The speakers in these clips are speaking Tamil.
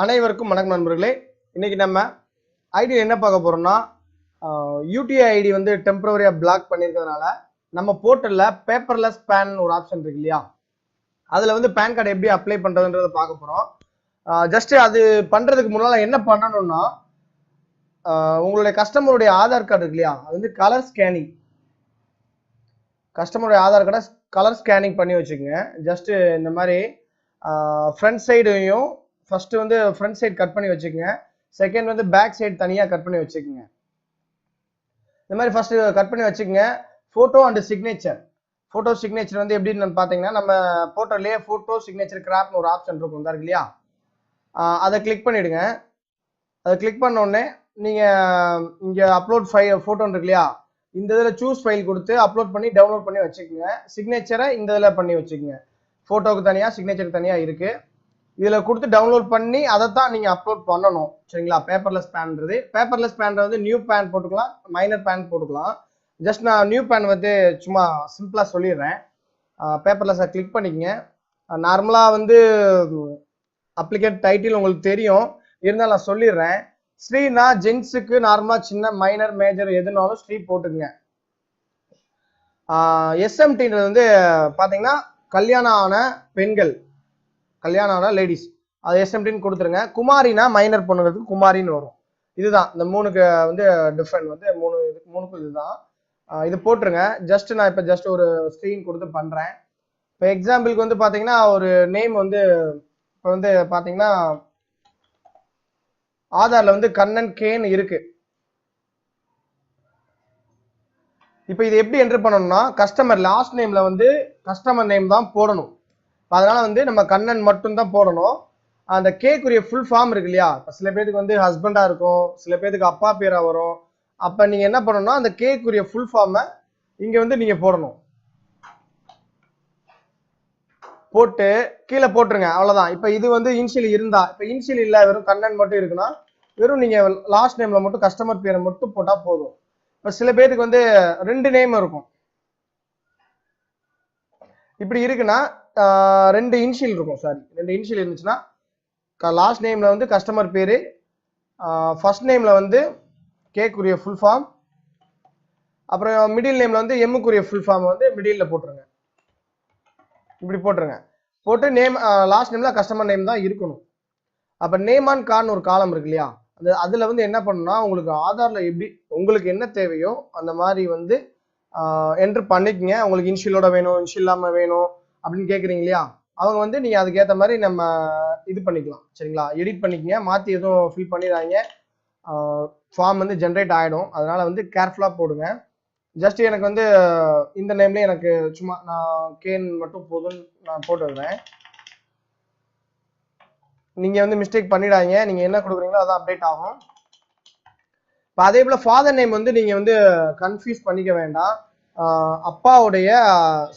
அனைவருக்கும் வணக்கம் நண்பர்களே. இன்றைக்கி நம்ம ஐடியில் என்ன பார்க்க போகிறோம்னா யூடிஐ ஐடி வந்து டெம்பரவரியாக பிளாக் பண்ணியிருக்கிறதுனால நம்ம போர்ட்டலில் பேப்பர்லெஸ் பேன் ஒரு ஆப்ஷன் இருக்கு இல்லையா? அதில் வந்து பேன் கார்டு எப்படி அப்ளை பண்ணுறதுன்றதை பார்க்க போகிறோம் ஜஸ்ட்டு அது பண்ணுறதுக்கு முன்னால் என்ன பண்ணணும்னா உங்களுடைய கஸ்டமருடைய ஆதார் கார்டு இருக்கு இல்லையா? அது வந்து கலர் ஸ்கேனிங் கஸ்டமருடைய ஆதார் கார்டை கலர் ஸ்கேனிங் பண்ணி வச்சுக்கோங்க. ஜஸ்ட்டு இந்த மாதிரி ஃப்ரண்ட் சைடையும் ஃபஸ்ட்டு வந்து ஃப்ரண்ட் சைடு கட் பண்ணி வச்சுக்கோங்க. செகண்ட் வந்து பேக் சைடு தனியாக கட் பண்ணி வச்சுக்கோங்க. இந்த மாதிரி ஃபஸ்ட்டு கட் பண்ணி வச்சுக்கோங்க. Photo and signature photo signature வந்து எப்படின்னு பார்த்தீங்கன்னா நம்ம போட்டோலேயே ஃபோட்டோ சிக்னேச்சர் கிராப்னு ஒரு ஆப்ஷன் இருக்கும். தான் இல்லையா? அதை கிளிக் பண்ணிவிடுங்க அதை கிளிக் பண்ணோடனே நீங்கள் இங்கே அப்லோட் ஃபை ஃபோட்டோன்னு இருக்கு இல்லையா? இந்த இதில் சூஸ் ஃபைல் கொடுத்து அப்லோட் பண்ணி டவுன்லோட் பண்ணி வச்சுக்கோங்க. சிக்னேச்சரை இந்த இதில் பண்ணி வச்சுக்கோங்க. ஃபோட்டோவுக்கு தனியாக சிக்னேச்சர் தனியாக இருக்குது இதில் கொடுத்து டவுன்லோட் பண்ணி அதை தான் நீங்கள் அப்லோட் பண்ணணும். சரிங்களா? பேப்பர்லெஸ் பேன்றது பேப்பர்லெஸ் பேன் வந்து நியூ பேன் போட்டுக்கலாம் மைனர் பேன் போட்டுக்கலாம். ஜஸ்ட் நான் நியூ பேன் வந்து சும்மா சிம்பிளாக சொல்லிடுறேன். பேப்பர்லெஸ்ஸை கிளிக் பண்ணிக்கங்க. நார்மலாக வந்து அப்ளிகேட் டைட்டில் உங்களுக்கு தெரியும். இருந்தாலும் நான் சொல்லிடுறேன். ஸ்ரீனா ஜென்ஸுக்கு நார்மலாக சின்ன மைனர் மேஜர் எதுனாலும் ஸ்ரீ போட்டுக்குங்க. எஸ்எம்டின்றது வந்து பார்த்தீங்கன்னா கல்யாணம் ஆன பெண்கள். கல்யாணம் லேடிஸ் அது எஸ்எம்டின்னு கொடுத்துருங்க. குமாரினா மைனர் பொண்ணுங்கிறதுக்கு குமாரின்னு வரும். இதுதான். இந்த மூணுக்கு வந்து டிஃப்ரெண்ட் வந்து மூணு இது மூணுக்கும் இதுதான். இது போட்டுருங்க. ஜஸ்ட் நான் இப்போ ஜஸ்ட் ஒரு ஸ்க்ரீன் கொடுத்து பண்ணுறேன் இப்போ எக்ஸாம்பிளுக்கு வந்து பார்த்தீங்கன்னா ஒரு நேம் வந்து இப்போ வந்து பார்த்தீங்கன்னா ஆதாரில் வந்து கண்ணன் கேன்னு இருக்கு. இப்போ இது எப்படி என்ட்ரு பண்ணணும்னா கஸ்டமர் லாஸ்ட் நேம்ல வந்து கஸ்டமர் நேம் தான் போடணும். அதனால வந்து நம்ம கண்ணன் மட்டும் தான் போடணும். அந்த கேக்குரிய ஃபுல் ஃபார்ம் இருக்கு இல்லையா? சில பேருக்கு வந்து ஹஸ்பண்டா இருக்கும் சில பேருக்கு அப்பா பேரா வரும். அப்ப நீங்க என்ன பண்ணணும்னா அந்த கேக்குரிய ஃபுல் ஃபார்மை இங்க வந்து நீங்க போடணும். போட்டு கீழே போட்டுருங்க அவ்வளோதான் இப்போ இது வந்து இன்ஷியல் இருந்தா இப்போ இன்ஷியல் இல்லை வெறும் கண்ணன் மட்டும் இருக்குன்னா வெறும் நீங்கள் லாஸ்ட் நேமில் மட்டும் கஸ்டமர் பேரை மட்டும் போட்டால் போதும். இப்போ சில பேருக்கு வந்து ரெண்டு நேம் இருக்கும். இப்படி இருக்குன்னா ரெண்டு இன்ஷியல் இருக்கும் சாரி ரெண்டு இன்ஷியல் இருந்துச்சுன்னா லாஸ்ட் நேம்ல வந்து கஸ்டமர் பேரு ஃபர்ஸ்ட் நேம்ல வந்து கேக்குரிய ஃபுல் ஃபார்ம் அப்புறம் மிடில் நேம்ல வந்து எம்முக்குரிய ஃபுல் ஃபார்ம் வந்து மிடில்ல போட்டுருங்க. இப்படி போட்டுருங்க. போட்டு நேம் லாஸ்ட் நேம்ல கஸ்டமர் நேம் தான் இருக்கணும். அப்ப நேம் ஆன் கார்னு ஒரு காலம் இருக்கு இல்லையா? அது அதுல வந்து என்ன பண்ணணும்னா உங்களுக்கு ஆதார்ல எப்படி உங்களுக்கு என்ன தேவையோ அந்த மாதிரி வந்து என்ட்ரு பண்ணிக்கங்க. உங்களுக்கு இன்ஷியலோட வேணும் இன்ஷியல் இல்லாமல் வேணும் அப்படின்னு கேட்குறீங்க இல்லையா அவங்க வந்து நீங்கள் அதுக்கேற்ற மாதிரி நம்ம இது பண்ணிக்கலாம். சரிங்களா? எடிட் பண்ணிக்கங்க. மாற்றி எதுவும் ஃபில் பண்ணிடுறாங்க ஃபார்ம் வந்து ஜென்ரேட் ஆகிடும் அதனால் வந்து கேர்ஃபுல்லாக போடுங்க. ஜஸ்ட் எனக்கு வந்து இந்த நேம்லேயே எனக்கு சும்மா நான் கேன் மட்டும் போதும்னு நான் போட்டுடுறேன். நீங்கள் வந்து மிஸ்டேக் பண்ணிடாதீங்க. நீங்கள் என்ன கொடுக்குறீங்களோ அதான் அப்டேட் ஆகும். இப்போ அதே போல் ஃபாதர் நேம் வந்து நீங்கள் வந்து கன்ஃபியூஸ் பண்ணிக்க வேண்டாம். அப்பாவுடைய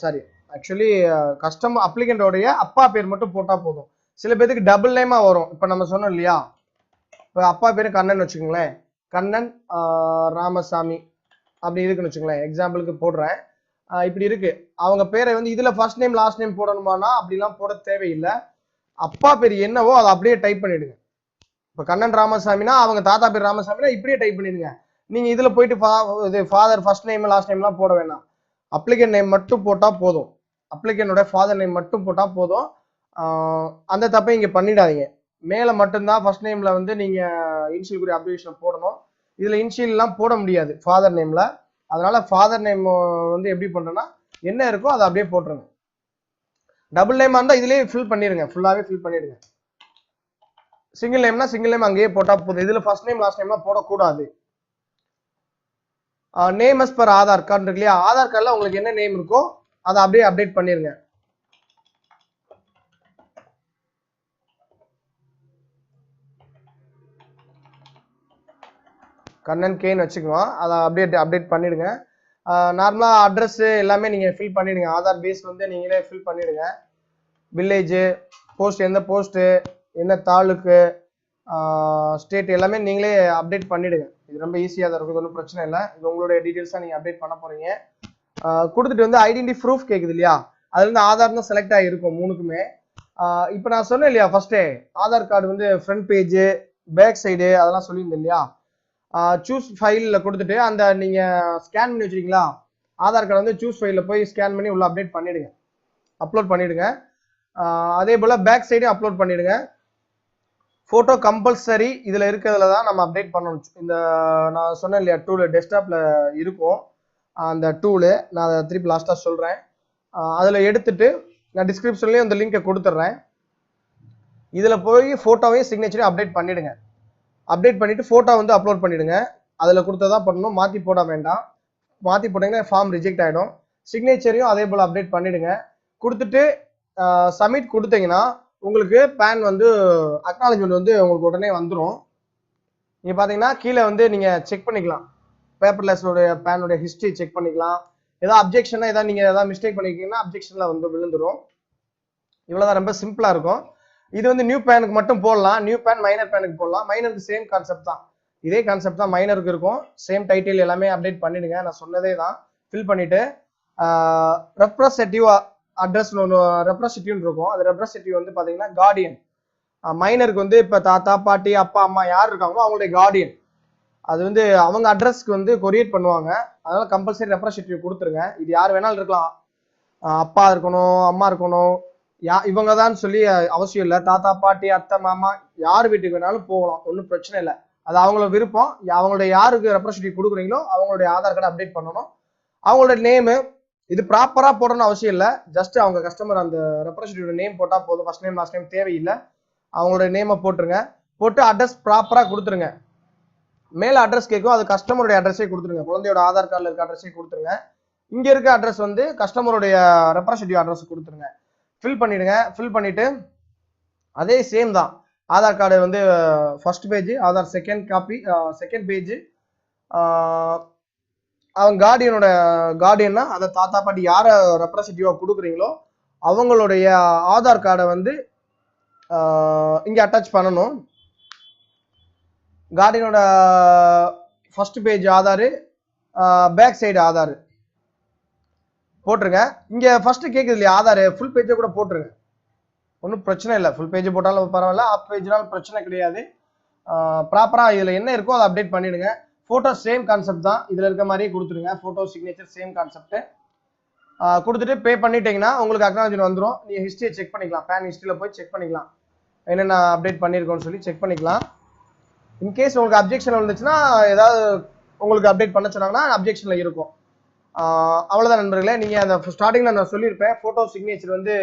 சாரி ஆக்சுவலி கஸ்டமர் அப்ளிகண்டோடைய அப்பா பேர் மட்டும் போட்டால் போதும். சில பேருக்கு டபுள் நேமாக வரும். இப்போ நம்ம சொன்னோம் இல்லையா? இப்போ அப்பா பேர் கண்ணன் வச்சுக்கோங்களேன். கண்ணன் ராமசாமி. அப்படி இருக்குன்னு வச்சுக்கோங்களேன். எக்ஸாம்பிளுக்கு போடுறேன். இப்படி இருக்கு. அவங்க பேரை வந்து இதில் ஃபர்ஸ்ட் நேம் லாஸ்ட் நேம் போடணுமானா அப்படிலாம் போட தேவையில்லை. அப்பா பேர் என்னவோ அதை அப்படியே டைப் பண்ணிடுங்க. இப்போ கண்ணன் ராமசாமினா அவங்க தாத்தா பேர் ராமசாமினா இப்படியே டைப் பண்ணிடுங்க. நீங்க இதுல போயிட்டு ஃபா இது ஃபாதர் ஃபர்ஸ்ட் நேம் லாஸ்ட் நேம்லாம் போட வேணாம். அப்ளிகேட் நேம் மட்டும் போட்டா போதும். அப்ளிகேனோட ஃபாதர் நேம் மட்டும் போட்டா போதும். அந்த தப்பை இங்க பண்ணிடாதீங்க. மேல மட்டும்தான் ஃபர்ஸ்ட் நேம்ல வந்து நீங்க இன்ஷியல் குறி அப்ளிகேஷன் போடணும். இதுல இன்ஷியல்லாம் போட முடியாது ஃபாதர் நேம்ல அதனால ஃபாதர் நேம் வந்து எப்படி பண்றேன்னா என்ன இருக்கோ அதை அப்படியே போட்டுருங்க. டபுள் நேமா இருந்தால் இதுலேயே ஃபில் பண்ணிடுங்க. ஃபுல்லாகவே ஃபில் பண்ணிடுங்க. சிங்கிள் நேம்னா சிங்கிள் நேம் அங்கேயே போட்டால் போதும். இதில் ஃபர்ஸ்ட் நேம் லாஸ்ட் நேம்லாம் போடக்கூடாது. Name as per Aadhaar card இருக்கு இல்லையா? ஆதார் கார்டில் உங்களுக்கு என்ன நேம் இருக்கோ அதை அப்படியே அப்டேட் பண்ணிடுங்க கண்ணன் கேன்னு வச்சுக்குவோம் அதை அப்டேட் அப்டேட் பண்ணிடுங்க. நார்மலாக அட்ரஸ்ஸு எல்லாமே நீங்கள் ஃபில் பண்ணிவிடுங்க ஆதார் பேஸ் வந்து நீங்களே ஃபில் பண்ணிவிடுங்க வில்லேஜு போஸ்ட் எந்த போஸ்ட்டு என்ன தாலுக்கு ஸ்டேட் எல்லாமே நீங்களே அப்டேட் பண்ணிடுங்க. இது ரொம்ப ஈஸியாக தான் இருக்கும் ஒன்றும் பிரச்சனை இல்லை. இது உங்களுடைய டீட்டெயில்ஸாக நீங்கள் அப்டேட் பண்ண போகிறீங்க கொடுத்துட்டு வந்து ஐடென்டி ப்ரூஃப் கேட்குது இல்லையா? அதுலேருந்து ஆதார் தான் செலக்ட் ஆகிருக்கும் மூணுக்குமே. இப்போ நான் சொன்னேன் இல்லையா ஃபஸ்ட்டே ஆதார் கார்டு வந்து ஃப்ரண்ட் பேஜு பேக் சைடு அதெல்லாம் சொல்லியிருந்தேன் இல்லையா? சூஸ் ஃபைலில் கொடுத்துட்டு அந்த நீங்கள் ஸ்கேன் பண்ணி வச்சிருக்கீங்களா? ஆதார் கார்டு வந்து சூஸ் ஃபைலில் போய் ஸ்கேன் பண்ணி உள்ள அப்டேட் பண்ணிவிடுங்க அப்லோட் பண்ணிவிடுங்க அதே போல் பேக் சைடு அப்லோட் பண்ணிவிடுங்க ஃபோட்டோ கம்பல்சரி இதில் இருக்கிறதுல தான் நம்ம அப்டேட் பண்ணணும். இந்த நான் சொன்னேன் இல்லையா டூலு டெஸ்க்டாப்பில் இருக்கும். அந்த டூலு நான் அதை திருப்பி லாஸ்ட்டாக சொல்கிறேன் அதில் எடுத்துட்டு நான் டிஸ்கிரிப்ஷன்லேயும் அந்த லிங்கை கொடுத்துட்றேன். இதில் போய் ஃபோட்டோவையும் சிக்னேச்சரையும் அப்டேட் பண்ணிவிடுங்க அப்டேட் பண்ணிவிட்டு ஃபோட்டோ வந்து அப்லோட் பண்ணிவிடுங்க அதில் கொடுத்ததான் பண்ணணும். மாற்றி போட வேண்டாம். மாற்றி போட்டிங்கன்னா ஃபார்ம் ரிஜெக்ட் ஆகிடும் சிக்னேச்சரையும் அதே போல் அப்டேட் பண்ணிவிடுங்க கொடுத்துட்டு சப்மிட் கொடுத்தீங்கன்னா உங்களுக்கு பேன் வந்து அக்னாலஜ்மெண்ட் வந்து உங்களுக்கு உடனே வந்துடும் நீங்கள் பார்த்தீங்கன்னா கீழே வந்து நீங்கள் செக் பண்ணிக்கலாம். பேப்பர்லெஸ்ஸோடைய பேனுடைய ஹிஸ்ட்ரி செக் பண்ணிக்கலாம். ஏதாவது அப்ஜெக்ஷனாக ஏதாவது நீங்கள் ஏதாவது மிஸ்டேக் பண்ணிக்கிங்கன்னா அப்ஜெக்ஷனில் வந்து விழுந்துடும் இவ்வளோதான் ரொம்ப சிம்பிளாக இருக்கும். இது வந்து நியூ பேனுக்கு மட்டும் போடலாம். நியூ பேன் மைனர் பேனுக்கு போடலாம். மைனருக்கு சேம் கான்செப்ட் தான். இதே கான்செப்ட் தான் மைனருக்கு இருக்கும். சேம் டைட்டில் எல்லாமே அப்டேட் பண்ணிடுங்க. நான் சொன்னதே தான் ஃபில் பண்ணிவிட்டு ரெப்ரஸென்டிவ் அட்ரஸ் ஒன்று ரெப்ரஸென்டிவ்னு இருக்கும். அந்த ரெப்ரஸென்டிவ் வந்து பார்த்தீங்கன்னா கார்டியன் மைனருக்கு வந்து இப்போ தாத்தா பாட்டி அப்பா அம்மா யார் இருக்காங்களோ அவங்களுடைய கார்டியன் அது வந்து அவங்க அட்ரஸ்க்கு வந்து கொரியேட் பண்ணுவாங்க. அதனால கம்பல்சரி ரெப்ரஸென்டிவ் கொடுத்துருங்க. இது யார் வேணாலும் இருக்கலாம். அப்பா இருக்கணும் அம்மா இருக்கணும். யா இவங்க தான் சொல்லி அவசியம் இல்லை. தாத்தா பாட்டி அத்தை மாமா யார் வீட்டுக்கு வேணாலும் போகலாம். ஒன்றும் பிரச்சனை இல்லை. அது அவங்களோட விருப்பம். அவங்களுடைய யாருக்கு ரெப்ரஸென்டிவ் கொடுக்குறீங்களோ அவங்களுடைய ஆதார் கார்டு அப்டேட் பண்ணணும். அவங்களோட நேமு இது ப்ராப்பராக போடணும்னு அவசியம் இல்லை. ஜஸ்ட் அவங்க கஸ்டமர் அந்த ரெப்ரஸென்டிவ் நேம் போட்டால் போதும். ஃபர்ஸ்ட் நேம் லாஸ்ட் நேம் தேவையில்லை. அவங்களோட நேமை போட்டுருங்க. போட்டு அட்ரஸ் ப்ராப்பராக கொடுத்துருங்க. மேல அட்ரஸ் கேட்கும். அது கஸ்டமருடைய அட்ரஸே கொடுத்துருங்க. குழந்தையோட ஆதார் கார்டில் இருக்க அட்ரஸே கொடுத்துருங்க. இங்கே இருக்க அட்ரஸ் வந்து கஸ்டமருடைய ரெப்ரஸன்டேட்டிவ் அட்ரஸ் கொடுத்துருங்க. ஃபில் பண்ணிவிடுங்க ஃபில் பண்ணிவிட்டு அதே சேம் தான். ஆதார் கார்டு வந்து first page Aadhaar second copy second page அவங்க கார்டியனோட கார்டியன்னா அதை தாத்தா பாட்டி யாரை ரெப்ரஸன்டேட்டிவாக கொடுக்குறீங்களோ அவங்களுடைய ஆதார் கார்டை வந்து இங்கே அட்டாச் பண்ணணும். கார்டியனோட first page Aadhaar back side Aadhaar. போட்டுருங்க. இங்கே ஃபஸ்ட்டு கேட்குது இல்லையா ஆதாரு? ஃபுல் பேஜை கூட போட்டுருங்க. ஒன்றும் பிரச்சனை இல்லை. ஃபுல் பேஜ் போட்டாலும் பரவாயில்ல. ஆஃப் பேஜ்னாலும் பிரச்சனை கிடையாது. ப்ராப்பராக இதில் என்ன இருக்கோ அதை அப்டேட் பண்ணிவிடுங்க ஃபோட்டோ சேம் கான்செப்ட் தான். இதில் இருக்க மாதிரியே கொடுத்துருங்க ஃபோட்டோ சிக்னேச்சர் சேம் கான்செப்ட்டு கொடுத்துட்டு பே பண்ணிட்டீங்கன்னா உங்களுக்கு அக்னாலஜி வந்துடும் நீங்கள் ஹிஸ்ட்ரியை செக் பண்ணிக்கலாம். பேன் ஹிஸ்ட்ரியில் போய் செக் பண்ணிக்கலாம். என்னென்ன அப்டேட் பண்ணியிருக்கோன்னு சொல்லி செக் பண்ணிக்கலாம். இன்கேஸ் உங்களுக்கு அப்ஜெக்ஷன் வந்துச்சுன்னா ஏதாவது உங்களுக்கு அப்டேட் பண்ண சொன்னாங்கன்னா அப்ஜெக்ஷனில் இருக்கும். அவ்வளோதான் நண்பர்களே. நீங்கள் அந்த ஸ்டார்டிங்கில் நான் சொல்லியிருப்பேன். ஃபோட்டோ சிக்னேச்சர் வந்து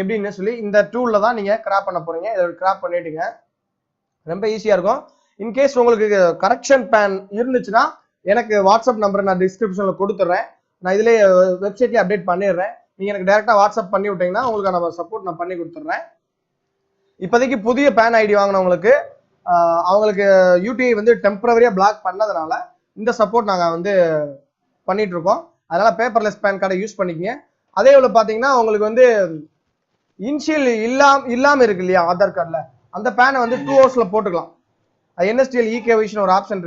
எப்படின்னு சொல்லி இந்த டூலில் தான் நீங்கள் கிராப் பண்ண போகிறீங்க இதை கிராப் பண்ணிவிடுங்க ரொம்ப ஈஸியாக இருக்கும். இன்கேஸ் உங்களுக்கு கரெக்ஷன் பேன் இருந்துச்சுன்னா எனக்கு வாட்ஸ்அப் நம்பரை நான் டிஸ்கிரிப்ஷனில் கொடுத்துட்றேன் நான் இதிலே வெப்சைட்லேயே அப்டேட் பண்ணிடுறேன். நீங்கள் எனக்கு டேரெக்டாக வாட்ஸ்அப் பண்ணி விட்டீங்கன்னா நான் சப்போர்ட் நான் பண்ணி கொடுத்துட்றேன் இப்போதைக்கு புதிய பேன் ஐடி வாங்கினவங்களுக்கு அவங்களுக்கு யூடிஐ வந்து டெம்பரவரியாக பிளாக் பண்ணதுனால இந்த சப்போர்ட் நாங்கள் வந்து பண்ணிகிட்ருக்கோம் அதனால் பேப்பர்லெஸ் பேன் கார்டை யூஸ் பண்ணிக்கங்க. அதே போல் பார்த்தீங்கன்னா உங்களுக்கு வந்து இன்ஷியல் இல்லாம இல்லாமல் இருக்கு இல்லையா ஆதார் கார்டில் அந்த பேனை வந்து டூ ஹவர்ஸில் போட்டுக்கலாம். அது என்எஸ்டிஎல் இகேவிஷன் ஒரு ஆப்ஷன்